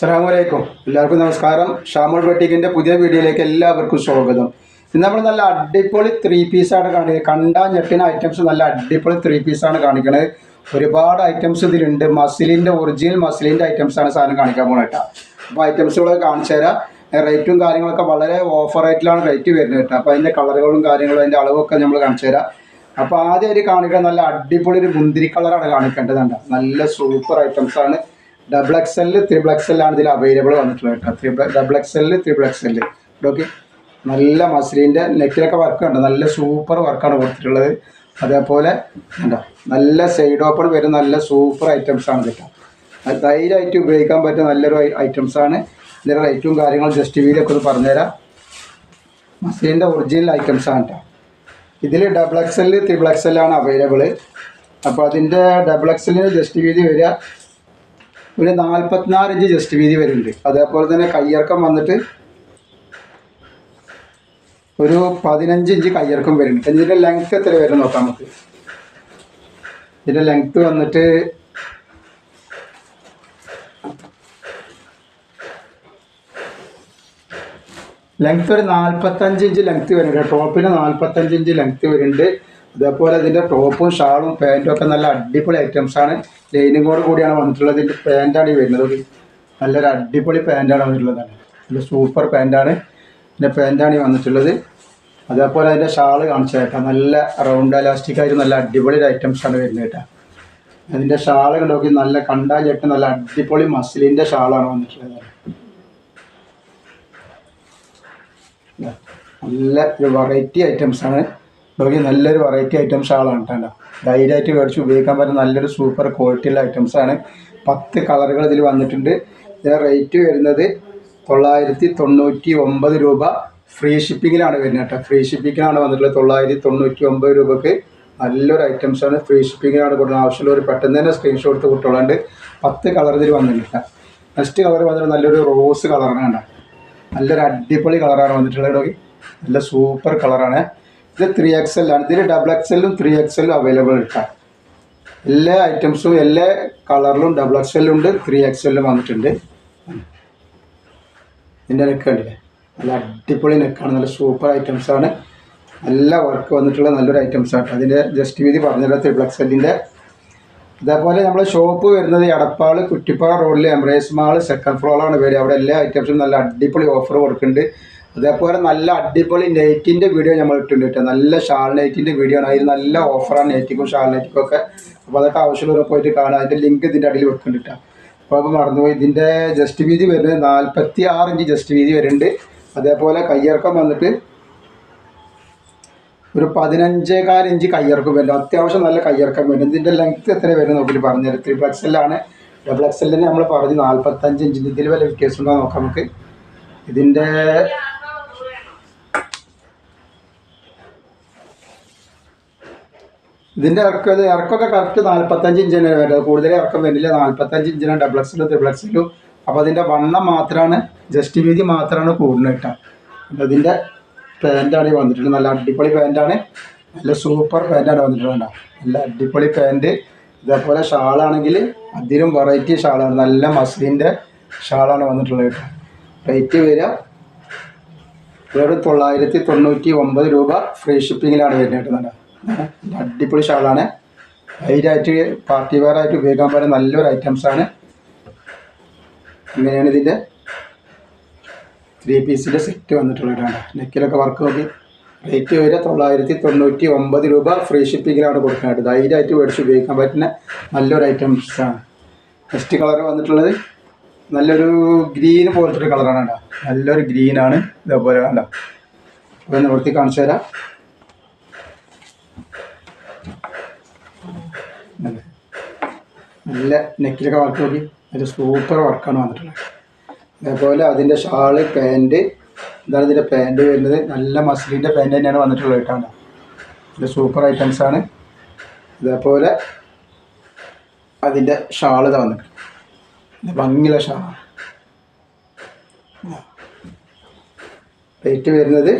അസ്സാം വലൈക്കും എല്ലാവർക്കും നമസ്കാരം. ഷാമുൾ ബട്ടിക്കിന്റെ പുതിയ വീഡിയോയിലേക്ക് എല്ലാവർക്കും സ്വാഗതം. ഇന്ന് നമ്മൾ നല്ല അടിപൊളി ത്രീ പീസാണ് കാണിക്കുന്നത് കണ്ടാ ഞെട്ടിന ഐറ്റംസ് നല്ല അടിപൊളി ത്രീ പീസാണ് കാണിക്കുന്നത് ഒരുപാട് ഐറ്റംസ് ഇതിലുണ്ട്. മസിലിന്റെ ഒറിജിനൽ മസിലിന്റെ ഐറ്റംസാണ് സാധനം കാണിക്കാൻ പോകണേട്ടാ അപ്പോൾ ഐറ്റംസുകളൊക്കെ കാണിച്ചു തരാം. റേറ്റും കാര്യങ്ങളൊക്കെ വളരെ ഓഫർ റേറ്റിലാണ് റേറ്റ് വരുന്നത് കേട്ടോ. അപ്പോൾ അതിന്റെ കളറുകളും കാര്യങ്ങളും അതിന്റെ അളവൊക്കെ നമ്മൾ കാണിച്ചു തരാം. അപ്പോൾ ആദ്യം ഒരു കാണിക്കുന്നത് നല്ല അടിപൊളി ഒരു മുന്തിരി കളറാണ് കാണിക്കേണ്ടതുണ്ട് നല്ല സൂപ്പർ ഐറ്റംസ് ആണ്. Double X L triple X ആണ് ഇതിൽ അവൈലബിൾ വന്നിട്ടുള്ളത് കേട്ടോ. Double X L triple X L okay നല്ല മസിലിന്റെ നെക്കിലൊക്കെ വർക്ക് ഉണ്ട് നല്ല സൂപ്പർ വർക്കാണ് കൊടുത്തിട്ടുള്ളത്. അതേപോലെ കണ്ടോ? നല്ല സൈഡ് ഓപ്പൺ വരുന്ന നല്ല സൂപ്പർ ഐറ്റംസ് ആണ് കേട്ടോ. ധൈര്യമായിട്ട് ഉപയോഗിക്കാൻ പറ്റിയ നല്ലൊരു ഐറ്റംസ് ആണ്. ഇതിന്റെ റേറ്റും കാര്യങ്ങളും ജസ്റ്റ് വീലൊക്കെ ഒന്ന് പറഞ്ഞുതരാം. മസിലിന്റെ ഒറിജിനൽ ഐറ്റംസ് ആണ് കേട്ടോ. ഇതിൽ double X L triple X ആണ് അവൈലബിൾ അപ്പോൾ അതിന്റെ ഡബിൾ എക്സ് എല്ലിന് ജസ്റ്റ് വീതി വരിക. ഒരു നാൽപ്പത്തിനാല് ഇഞ്ച് ജസ്റ്റ് വീതി വരുന്നുണ്ട്. അതേപോലെ തന്നെ കയ്യിറക്കം വന്നിട്ട് ഒരു പതിനഞ്ച് ഇഞ്ച് കയ്യിറക്കം വരുന്നുണ്ട്. ഇതിന്റെ ലെങ്ത് എത്ര വരും നോക്കാം നമുക്ക്. ഇതിന്റെ ലെങ്ത് വന്നിട്ട് ലെങ്ത് ഒരു നാൽപ്പത്തഞ്ച് ഇഞ്ച് ലെങ്ത് വരുന്നുണ്ട്. ടോപ്പിന് നാൽപ്പത്തഞ്ച് ഇഞ്ച് ലെങ്ത് വരുന്നുണ്ട്. അതേപോലെ ഇതിന്റെ ടോപ്പും ഷാളും പാന്റും ഒക്കെ നല്ല അടിപൊളി ഐറ്റംസ് ആണ്. ലൈനിങ് കൂടെ കൂടിയാണ് വന്നിട്ടുള്ളത്. ഇതിന്റെ പാന്റാണ് ഈ വരുന്നത്. നല്ലൊരു അടിപൊളി പാന്റാണ് വന്നിട്ടുള്ളത്. നല്ല സൂപ്പർ പാന്റാണ് ഇതിന്റെ പാന്റാണ് വന്നിട്ടുള്ളത്. അതേപോലെ അതിന്റെ ഷാൾ കാണിച്ചു കേട്ടോ. നല്ല റൗണ്ട് അലാസ്റ്റിക് ആയിട്ട് നല്ല അടിപൊളി ഐറ്റംസ് ആണ് വരുന്നത് കേട്ടോ. അതിന്റെ ഷാൾ നോക്കി നല്ല കണ്ടാൽ ചേട്ടൻ നല്ല അടിപൊളി മസിലിന്റെ ഷാളാണ് വന്നിട്ടുള്ളത്. നല്ല ഒരു വെറൈറ്റി ഐറ്റംസ് ആണ്. നോക്കി നല്ലൊരു വെറൈറ്റി ഐറ്റംസ് ആളാണ് കേട്ടോ ധൈര്യമായിട്ട് മേടിച്ച് ഉപയോഗിക്കാൻ പറ്റുന്ന നല്ലൊരു സൂപ്പർ ക്വാളിറ്റിയുള്ള ഐറ്റംസ് ആണ്. പത്ത് കളറുകൾ ഇതിൽ വന്നിട്ടുണ്ട്. ഇതിന് റേറ്റ് വരുന്നത് തൊള്ളായിരത്തി തൊണ്ണൂറ്റി ഒമ്പത് രൂപ ഫ്രീ ഷിപ്പിങ്ങിലാണ് വരുന്നത് കേട്ടോ. ഫ്രീ ഷിപ്പിങ്ങിലാണ് വന്നിട്ടുള്ളത്. തൊള്ളായിരത്തി തൊണ്ണൂറ്റി ഒമ്പത് രൂപക്ക് നല്ലൊരു ഐറ്റംസ് ആണ് ഫ്രീ ഷിപ്പിങ്ങിലാണ് കൊടുക്കുന്നത്. ആവശ്യമുള്ളവർ പെട്ടെന്ന് തന്നെ സ്ക്രീൻഷോട്ട് എടുത്ത് കൊടുത്തോളാണ്ട് പത്ത് കളർ ഇതിൽ വന്നിട്ടുണ്ട് നെക്സ്റ്റ് കളർ വന്നിട്ട് നല്ലൊരു റോസ് കളറാണ് കണ്ടോ. നല്ലൊരു അടിപൊളി കളറാണ് വന്നിട്ടുള്ളത്. നല്ല സൂപ്പർ കളറാണ് ഇത് ത്രീ എക്സ് എൽ ആണ്. ഇതിൽ ഡബിൾ എക്സ് എല്ലും ത്രീ എക്സ് എല്ലും അവൈലബിൾ ആയിട്ടാണ് എല്ലാ ഐറ്റംസും എല്ലാ കളറിലും ഡബിൾ എക്സ് എല്ലും ഉണ്ട് ത്രീ എക്സ് എല്ലും വന്നിട്ടുണ്ട്. ഇതിന്റെ നെക്ക് കണ്ടില്ലേ? നല്ല അടിപൊളി നെക്കാണ് നല്ല സൂപ്പർ ഐറ്റംസ് ആണ്. നല്ല വർക്ക് വന്നിട്ടുള്ള നല്ലൊരു ഐറ്റംസ് ആണ്. അതിന്റെ ജസ്റ്റ് വീതി പറഞ്ഞില്ല ത്രിബിൾ എക്സ് എല്ലിന്റെ ഇതേപോലെ നമ്മുടെ ഷോപ്പ് വരുന്നത് എടപ്പാൾ കുറ്റിപ്പാറ റോഡിൽ എംബ്രേസ് മാൾ സെക്കൻഡ് ഫ്ലോറാണ് വരിക. അവിടെ എല്ലാ ഐറ്റംസും നല്ല അടിപൊളി ഓഫർ കൊടുക്കുന്നുണ്ട്. അതേപോലെ നല്ല അടിപൊളി നെയ്റ്റിന്റെ വീഡിയോ നമ്മൾ ഇട്ടുണ്ട് കേട്ടോ. നല്ല ഷാൾ നെയ്റ്റിന്റെ വീഡിയോ ആണ്. അതിൽ നല്ല ഓഫറാണ് നെയ്റ്റിക്കും ഷാൾ നെയ്റ്റിക്കും ഒക്കെ. അപ്പോൾ അതൊക്കെ ആവശ്യമുള്ളവരെ പോയിട്ട് കാണാം. അതിന്റെ ലിങ്ക് ഇതിന്റെ അടിയിൽ വെക്കുന്നുണ്ട് കേട്ടോ. അപ്പോൾ അപ്പോൾ മറന്നുപോയി. ഇതിന്റെ ജസ്റ്റ് വീതി വരുന്നത് നാൽപ്പത്തി ആറ് ഇഞ്ച് ജസ്റ്റ് വീതി വരുന്നുണ്ട്. അതേപോലെ കയ്യിറക്കം വന്നിട്ട് ഒരു പതിനഞ്ചേകാൽ ഇഞ്ച് കയ്യിറക്കം വരും. അത്യാവശ്യം നല്ല കയ്യിറക്കം വരും. ഇതിന്റെ ലെങ്ത് എത്ര വരും നോക്കി പറഞ്ഞു ത്രിബിൾ എക്സ് എല്ലാണ് ഡബിൾ എക്സ് എല്ലിന് നമ്മൾ പറഞ്ഞു നാൽപ്പത്തഞ്ച് ഇഞ്ചിന്റെ ഇതിൽ വല്ല വ്യത്യാസം ഉണ്ടോ നോക്കാം നമുക്ക്. ഇതിന്റെ ഇതിന്റെ ഇറക്കം ഇറക്കമൊക്കെ കറക്റ്റ് നാൽപ്പത്തഞ്ച് ഇഞ്ച് തന്നെ വരുന്നത്. കൂടുതൽ ഇറക്കം വരില്ല നാൽപ്പത്തഞ്ച് ഇഞ്ചിനാണ് ത്രിബിൾ എക്സിലും അപ്പോൾ അതിന്റെ വണ്ണം മാത്രമാണ് ജസ്റ്റ് വീതി മാത്രമാണ് കൂടുന്നത് കേട്ടോ. അപ്പോൾ അതിന്റെ പാന്റാണ് ഈ വന്നിട്ടുള്ളത്. നല്ല അടിപൊളി പാന്റാണ് നല്ല സൂപ്പർ പാന്റാണ് വന്നിട്ടുള്ളത്. നല്ല അടിപൊളി പാന്റ് ഇതേപോലെ ഷാളാണെങ്കിൽ അതിലും വെറൈറ്റി ഷാളാണ്. നല്ല മസ്ലിന്റെ ഷാളാണ് വന്നിട്ടുള്ളത് റേറ്റ് വരിക. വെറും തൊള്ളായിരത്തി തൊണ്ണൂറ്റി ഒമ്പത് രൂപ ഫ്രീ ഷിപ്പിങ്ങിലാണ് വരുന്നത് കേട്ടോ. നല്ല അടിപൊളി ഷാളാണ്. ഹൈറ്റായിട്ട് പാർട്ടി വെയർ ആയിട്ട് ഉപയോഗിക്കാൻ പറ്റുന്ന നല്ലൊരു ഐറ്റംസ് ആണ്. ഇങ്ങനെയാണ് ഇതിന്റെ ത്രീ പീസിന്റെ സെറ്റ് വന്നിട്ടുള്ളതാണ് നെക്കിലൊക്കെ വർക്ക് നോക്കി റേറ്റ് വരെ തൊള്ളായിരത്തി തൊണ്ണൂറ്റി ഒമ്പത് രൂപ ഫ്രീ ഷിപ്പിങ്ങിലാണ് കൊടുക്കുന്നത് ധൈര്യമായിട്ട് മേടിച്ച് ഉപയോഗിക്കാൻ പറ്റുന്ന നല്ലൊരു ഐറ്റംസ് ആണ്. നെക്സ്റ്റ് കളർ വന്നിട്ടുള്ളത് നല്ലൊരു ഗ്രീൻ പോലത്തെ ഒരു കളറാണ് കേട്ടോ. നല്ലൊരു ഗ്രീനാണ് ഇതേപോലെ കണ്ടോ. അപ്പോൾ നിവർത്തി കാണിച്ചു തരാം നല്ല- നല്ല നെക്കിലൊക്കെ വർക്ക് നോക്കി. ഒരു സൂപ്പർ വർക്കാണ് വന്നിട്ടുള്ളത്. അതേപോലെ അതിന്റെ ഷാൾ പാന്റ് ഇതാണ് ഇതിന്റെ പാന്റ് വരുന്നത്. നല്ല മസിലിന്റെ പാന്റ് തന്നെയാണ് വന്നിട്ടുള്ളത് കേട്ടാണ് ഇത് സൂപ്പർ ഐറ്റംസ് ആണ്. ഇതേപോലെ അതിന്റെ ഷാൾ ഇതാ വന്നിട്ടുണ്ട് ഭംഗിയുള്ള ഷാളാണ് റേറ്റ് വരുന്നത്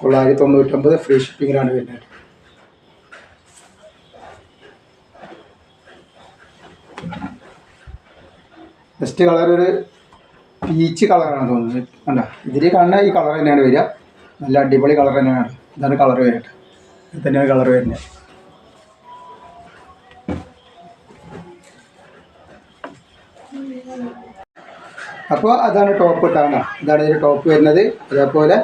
തൊള്ളായിരത്തി തൊണ്ണൂറ്റൊമ്പത് ഫ്രീ ഷിപ്പിങ്ങിലാണ് വരുന്നത്. നെക്സ്റ്റ് കളർ ഒരു പീച്ച് കളറാണ് തോന്നുന്നത് കണ്ട? ഇതിൽ കാണുന്ന ഈ കളർ തന്നെയാണ് വരിക. നല്ല അടിപൊളി കളർ തന്നെയാണ്. ഇതാണ് കളർ വരുന്നത്. ഇത് തന്നെയാണ് കളർ വരുന്നത്. അപ്പോൾ അതാണ് ടോപ്പ് ഇട്ടാണ് ഇതാണ് ഇതിന്റെ ടോപ്പ് വരുന്നത്. അതേപോലെ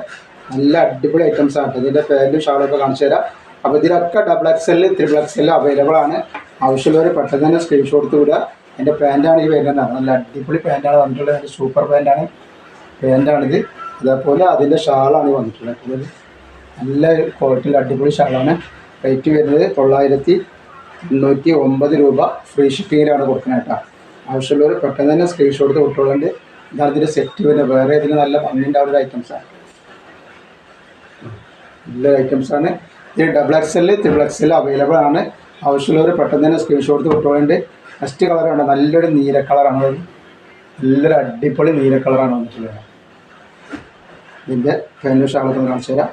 നല്ല അടിപൊളി ഐറ്റംസ് ആണ് ഇതിന്റെ പാന്റും ഷാളൊക്കെ കാണിച്ചു തരാം. അപ്പോൾ ഇതിലൊക്കെ double X L triple X L available ആണ്. ആവശ്യമുള്ളവർ പെട്ടെന്ന് തന്നെ സ്ക്രീൻഷോട്ട് വിടുക. എന്റെ പാന്റാണ് ഈ വരുന്നത്. നല്ല അടിപൊളി പാന്റാണ് വന്നിട്ടുള്ളത്. നല്ല സൂപ്പർ പാന്റാണ് പാന്റാണിത് അതേപോലെ അതിന്റെ ഷാളാണ് വന്നിട്ടുള്ളത്. നല്ല ക്വാളിറ്റിയിൽ അടിപൊളി ഷാളാണ്. റേറ്റ് വരുന്നത് തൊള്ളായിരത്തി തൊണ്ണൂറ്റി ഒമ്പത് രൂപ. ഫ്രീ ഷിപ്പിങ്ങിലാണ് കൊടുക്കുന്നത് കേട്ടോ. ആവശ്യമുള്ളവർ പെട്ടെന്ന് തന്നെ സ്ക്രീൻഷോട്ട് വിട്ടുകൊണ്ട് ഇതാണ് ഇതിന്റെ സെറ്റ് വരുന്നത്. വേറെ ഇതിന് നല്ല ഭംഗിയുണ്ടാവുന്ന ഐറ്റംസാണ് നല്ല ഐറ്റംസാണ് ഇത് double X L triple X L available ആണ്. ആവശ്യമുള്ളവർ പെട്ടെന്ന് തന്നെ സ്ക്രീൻഷോട്ട് വിട്ടുകൊള്ളുന്നുണ്ട് ഫസ്റ്റ് കളറാണ് നല്ലൊരു നീല കളറാണ് നല്ലൊരു അടിപൊളി നീല കളറാണ് വന്നിട്ടുള്ളത്. ഇതിന്റെ ഫാനും ഷാളൊക്കെ ഒന്ന് കാണിച്ചു തരാം.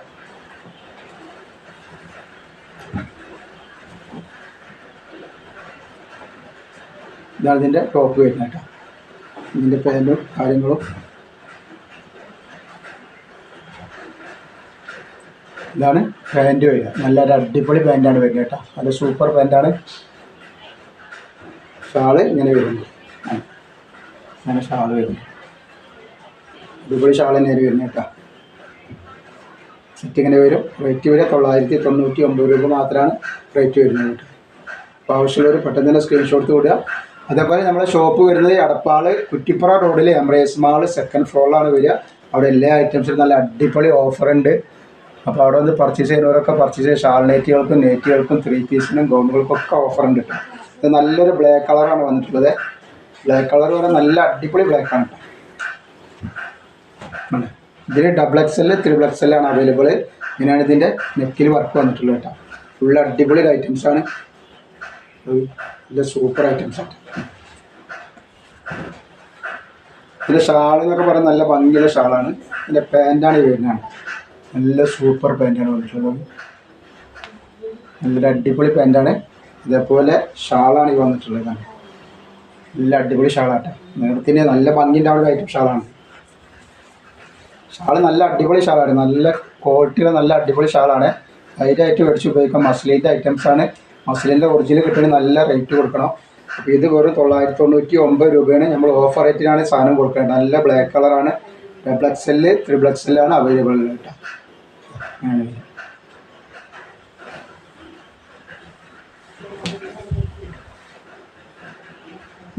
ഇതാണ് ഇതിന്റെ ടോപ്പ് വരുന്നത് കേട്ടോ. ഇതിന്റെ പാന്റും കാര്യങ്ങളും. ഇതാണ് പാന്റ് വരിക. നല്ലൊരു അടിപൊളി പാന്റാണ് വരുന്നത് കേട്ടോ. നല്ല സൂപ്പർ പാന്റാണ് ഷാൾ ഇങ്ങനെ വരുന്നത്. അങ്ങനെ ഷാൾ വരുന്നു. അടിപൊളി ഷാൾ തന്നെയാണ് വരുന്നത് കേട്ടോ. സെറ്റ് ഇങ്ങനെ വരും. റേറ്റ് വരെ തൊള്ളായിരത്തി തൊണ്ണൂറ്റി ഒമ്പത് രൂപ മാത്രമാണ് റേറ്റ് വരുന്നത് കേട്ടോ. അപ്പോൾ ആവശ്യമുള്ളവർ പെട്ടെന്ന് തന്നെ സ്ക്രീൻഷോട്ട് കൊടുക്കുക അതേപോലെ നമ്മുടെ ഷോപ്പ് വരുന്നത് അടപ്പാൾ കുറ്റിപ്പുറ റോഡിൽ എംറേസ് മാൾ സെക്കൻഡ് ഫ്ലോറിലാണ് വരിക. അവിടെ എല്ലാ ഐറ്റംസിനും നല്ല അടിപൊളി ഓഫറുണ്ട് അപ്പോൾ അവിടെ വന്ന് പർച്ചേസ് ചെയ്യുന്നവരൊക്കെ പർച്ചേസ് ചെയ്ത് ഷാൾ നെറ്റുകൾക്കും നെറ്റുകൾക്കും ത്രീ പീസിനും ഗൗണുകൾക്കും ഒക്കെ കേട്ടോ ഇത് നല്ലൊരു ബ്ലാക്ക് കളറാണ് വന്നിട്ടുള്ളത്. ബ്ലാക്ക് കളർ വരെ നല്ല അടിപൊളി ബ്ലാക്ക് ആണ്. ഇതിൽ double X L triple X L ആണ് അവൈലബിൾ ഇങ്ങനെയാണ് ഇതിന്റെ നെക്കിൽ വർക്ക് വന്നിട്ടുള്ളത് കേട്ടോ ഫുൾ അടിപൊളി ഐറ്റംസ് ആണ്. നല്ല സൂപ്പർ ഐറ്റംസ് ആണ്. ഇതിന്റെ ഷാൾ എന്നൊക്കെ പറയുന്നത് നല്ല ഭംഗിയുള്ള ഷാളാണ്. ഇതിന്റെ പാന്റാണ് ഈ വരുന്നതാണ് നല്ല സൂപ്പർ പാന്റാണ് വന്നിട്ടുള്ളത്. നല്ലൊരു അടിപൊളി പാന്റാണ് ഇതേപോലെ ഷാളാണ് ഈ വന്നിട്ടുള്ളത് നല്ല അടിപൊളി ഷാളാട്ടെ. നേരത്തിന് നല്ല ഭംഗിന്റെ ഐറ്റം ഷാളാണ്. ഷാൾ നല്ല അടിപൊളി ഷാളാണ്. നല്ല ക്വാളിറ്റിയുടെ നല്ല അടിപൊളി ഷാളാണ്. ധൈര്യമായിട്ട് മേടിച്ച് ഉപയോഗിക്കാം. മസ്ലിന്റെ ഐറ്റംസ് ആണ്. മസ്ലിന്റെ ഒറിജിനൽ കിട്ടണ നല്ല റേറ്റ് കൊടുക്കണം. അപ്പോൾ ഇത് വെറും തൊള്ളായിരത്തി തൊണ്ണൂറ്റി ഒമ്പത് രൂപയാണ് നമ്മൾ ഓഫർ റേറ്റിനാണ് സാധനം കൊടുക്കുന്നത് നല്ല ബ്ലാക്ക് കളറാണ് double X L triple X എല്ലാണ് available കേട്ടോ. വരും.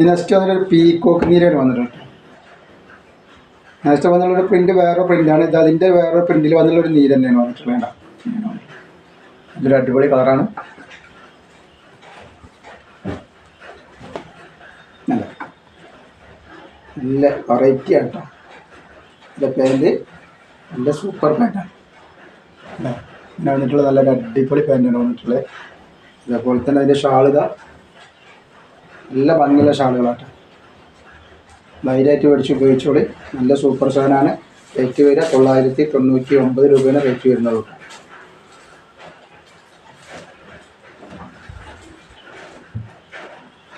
നെക്സ്റ്റ് വന്നിട്ടൊരു പീക്കോക്ക് നീരാണ് വന്നിട്ടുണ്ട്. നെക്സ്റ്റ് വന്നുള്ളൊരു പ്രിന്റ് വേറെ പ്രിന്റാണ് ഇത് അതിന്റെ വേറെ പ്രിന്റിൽ വന്നുള്ളൊരു നീര് തന്നെയാണ് വന്നിട്ടുള്ളത് ഇതൊരു അടിപൊളി കളറാണ് നല്ല. നല്ല വെറൈറ്റി ആണ് കേട്ടോ ഇതിന്റെ പേര് നല്ല സൂപ്പർ പാന്റാണ് പിന്നെ വന്നിട്ടുള്ളത് നല്ലൊരു അടിപൊളി പാന്റാണ് വന്നിട്ടുള്ളത്. ഇതേപോലെ തന്നെ അതിന്റെ ഷാളിത നല്ല ഭംഗിയുള്ള ഷാളുകളാട്ടോ. ധൈര്യമായിട്ട് മേടിച്ച് ഉപയോഗിച്ചോളി. നല്ല സൂപ്പർ സാധനമാണ്. റേറ്റ് വരിക തൊള്ളായിരത്തി തൊണ്ണൂറ്റി ഒമ്പത് രൂപയാണ് റേറ്റ് വരുന്നത്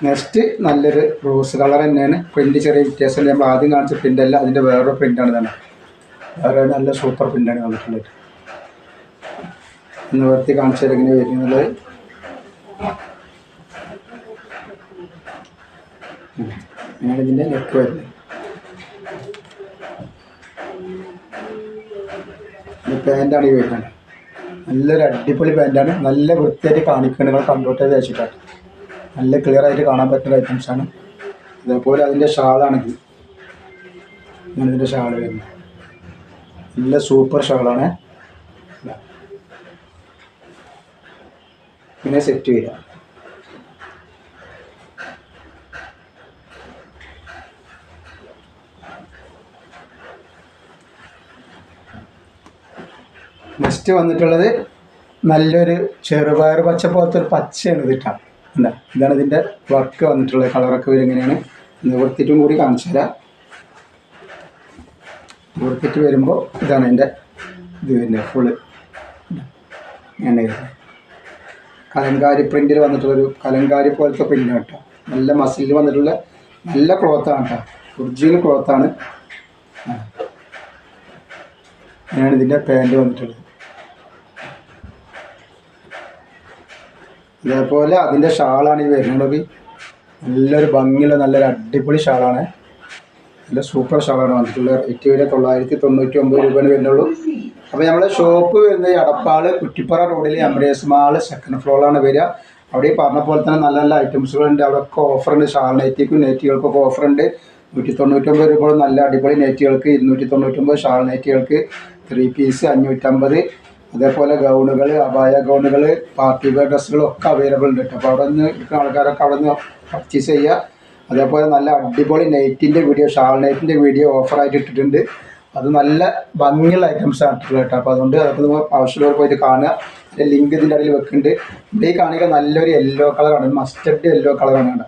നെക്സ്റ്റ് നല്ലൊരു റോസ് കളർ തന്നെയാണ്. പ്രിന്റ് ചെറിയ വ്യത്യാസമല്ല. നമ്മൾ ആദ്യം കാണിച്ച പ്രിന്റ് അല്ല. അതിന്റെ വേറൊരു പ്രിന്റാണ് തന്നെ. വേറെ നല്ല സൂപ്പർ പ്രിന്റാണ് വന്നിട്ടുള്ളത്. ഒന്ന് കാണിച്ചാൽ കാണിച്ചു തരാം ഇങ്ങനെ വരുന്നുള്ളത് അങ്ങനെയാണ് ഇതിന്റെ നെക്ക് വരുന്നത്. ഈ പാന്റാണ് ഈ വരുന്നത്. നല്ലൊരു അടിപൊളി പാന്റാണ് നല്ല വൃത്തിയായിട്ട് കാണിക്കുന്നത് നിങ്ങൾ കണ്ടോട്ടെ വെച്ചിട്ടാണ് നല്ല ക്ലിയർ ആയിട്ട് കാണാൻ പറ്റുന്ന ഐറ്റംസ് ആണ്. അതേപോലെ അതിന്റെ ഷാളാണിത്. ഞാനിതിന്റെ ഷാൾ വരുന്നത്. നല്ല സൂപ്പർ ഷാളാണ്. പിന്നെ സെറ്റ് വരിക നെക്സ്റ്റ് വന്നിട്ടുള്ളത് നല്ലൊരു ചെറുപയർ പച്ച പോലത്തെ ഒരു പച്ചയാണ് ഇത് കേട്ടോ എന്താ? ഇതാണ് ഇതിന്റെ വർക്ക് വന്നിട്ടുള്ളത്. കളറൊക്കെ വരും എങ്ങനെയാണ്? നിവർത്തിയിട്ടും കൂടി കാണിച്ചു തരാം. നിവർത്തിയിട്ട് വരുമ്പോൾ ഇതാണ് എന്റെ ഇത് വരുന്നത് ഫുള്ള് എണ്ണ കലങ്കാരി പ്രിന്റിൽ വന്നിട്ടുള്ളൊരു കലങ്കാരി പോലത്തെ പ്രിന്റാണ് കേട്ടോ നല്ല മസിലിൽ വന്നിട്ടുള്ള നല്ല ക്ലോത്താണ് കേട്ടോ ഒറിജിനൽ ക്ലോത്താണ് അങ്ങനെയാണ് ഇതിന്റെ പാന്റ് വന്നിട്ടുള്ളത്. ഇതേപോലെ അതിന്റെ ഷാളാണ് ഈ വരുന്നത്. നല്ലൊരു ഭംഗിയുള്ള നല്ലൊരു അടിപൊളി ഷാളാണ് നല്ല സൂപ്പർ ഷവറാണ് വന്നിട്ടുള്ളത്. വരെ തൊള്ളായിരത്തി തൊണ്ണൂറ്റി ഒമ്പത് രൂപയാണ് വരുന്നുള്ളൂ. അപ്പോൾ നമ്മളെ ഷോപ്പ് വരുന്നത് അടപ്പാൾ കുറ്റിപ്പുറ റോഡിൽ എംബ്രേസ് മാൾ സെക്കൻഡ് ഫ്ലോറിലാണ് വരിക. അവിടെ പറഞ്ഞ പോലെ തന്നെ നല്ല നല്ല ഐറ്റംസുകളുണ്ട് അവിടെയൊക്കെ ഓഫറുണ്ട് ഷാൾ നൈറ്റിക്കും നെറ്റികൾക്കൊക്കെ ഓഫറുണ്ട് നൂറ്റി തൊണ്ണൂറ്റൊമ്പത് രൂപ നല്ല അടിപൊളി നെറ്റുകൾക്ക്. ഇരുന്നൂറ്റി തൊണ്ണൂറ്റൊമ്പത് ഷാൾ നെറ്റുകൾക്ക്. ത്രീ പീസ് അഞ്ഞൂറ്റമ്പത്. അതേപോലെ ഗൗണുകൾ അപായ ഗൗണുകൾ പാർട്ടി വെയർ ഡ്രസ്സുകളൊക്കെ അവൈലബിൾ ഉണ്ട്. അപ്പോൾ അവിടെ നിന്ന് ആൾക്കാരൊക്കെ അവിടെ നിന്ന് പർച്ചേസ് ചെയ്യുക. അതേപോലെ നല്ല അടിപൊളി നൈറ്റിന്റെ വീഡിയോ ഷാൾ നൈറ്റിന്റെ വീഡിയോ ഓഫറായിട്ട് ഇട്ടിട്ടുണ്ട്. അത് നല്ല ഭംഗിയുള്ള ഐറ്റംസ് ആണ് കേട്ടോ. അപ്പോൾ അതുകൊണ്ട് അതൊക്കെ നിങ്ങൾ ആവശ്യമുള്ളവർ പോയിട്ട് കാണുക. ലിങ്ക് ഇതിന്റെ അടിയിൽ വെക്കുന്നുണ്ട്. ഇവിടെ ഈ കാണിക്കുക നല്ലൊരു യെല്ലോ കളറാണ് മസ്റ്റർഡ് യെല്ലോ കളറാണ് കേട്ടോ.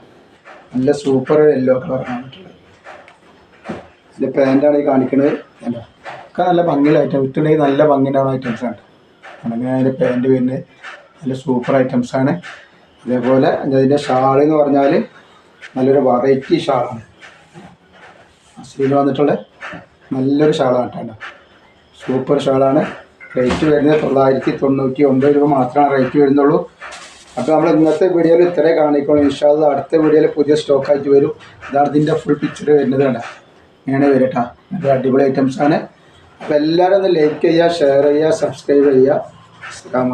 നല്ല സൂപ്പർ യെല്ലോ കളറാണ് ഇട്ടിട്ടുള്ളത് ഇതിന്റെ പാന്റാണ് ഈ കാണിക്കുന്നത്. കണ്ടോ? ഒക്കെ നല്ല ഭംഗിയുള്ള ഐറ്റം ഇട്ടുണ്ടെങ്കിൽ നല്ല ഭംഗിയുണ്ടാവുന്ന ഐറ്റംസ് ആണ് അങ്ങനെ അതിന്റെ പാന്റ് വരുന്നത്. നല്ല സൂപ്പർ ഐറ്റംസ് ആണ്. അതേപോലെ അതിന്റെ ഷാൾ എന്ന് പറഞ്ഞാൽ നല്ലൊരു വെറൈറ്റി ഷാളാണ് അസ്ലീൽ വന്നിട്ടുള്ള നല്ലൊരു ഷാളാണ് കേട്ടോ. സൂപ്പർ ഷാളാണ് റേറ്റ് വരുന്നത് തൊള്ളായിരത്തി തൊണ്ണൂറ്റി ഒമ്പത് രൂപ മാത്രമാണ് റേറ്റ് വരുന്നുള്ളൂ. അപ്പോൾ നമ്മൾ ഇന്നത്തെ വീഡിയോയിൽ ഇത്രേ കാണിക്കോളൂ ഇൻഷാല്ല അടുത്ത വീഡിയോയിൽ പുതിയ സ്റ്റോക്കായിട്ട് വരും. ഇതാണ് ഇതിന്റെ ഫുൾ പിക്ചർ വരുന്നത് കണ്ട? ഇങ്ങനെ വരട്ടാ നല്ല അടിപൊളി ഐറ്റംസാണ് അപ്പോൾ എല്ലാവരും ഒന്ന് ലൈക്ക് ചെയ്യുക ഷെയർ ചെയ്യുക സബ്സ്ക്രൈബ് ചെയ്യുക. അസ്സാം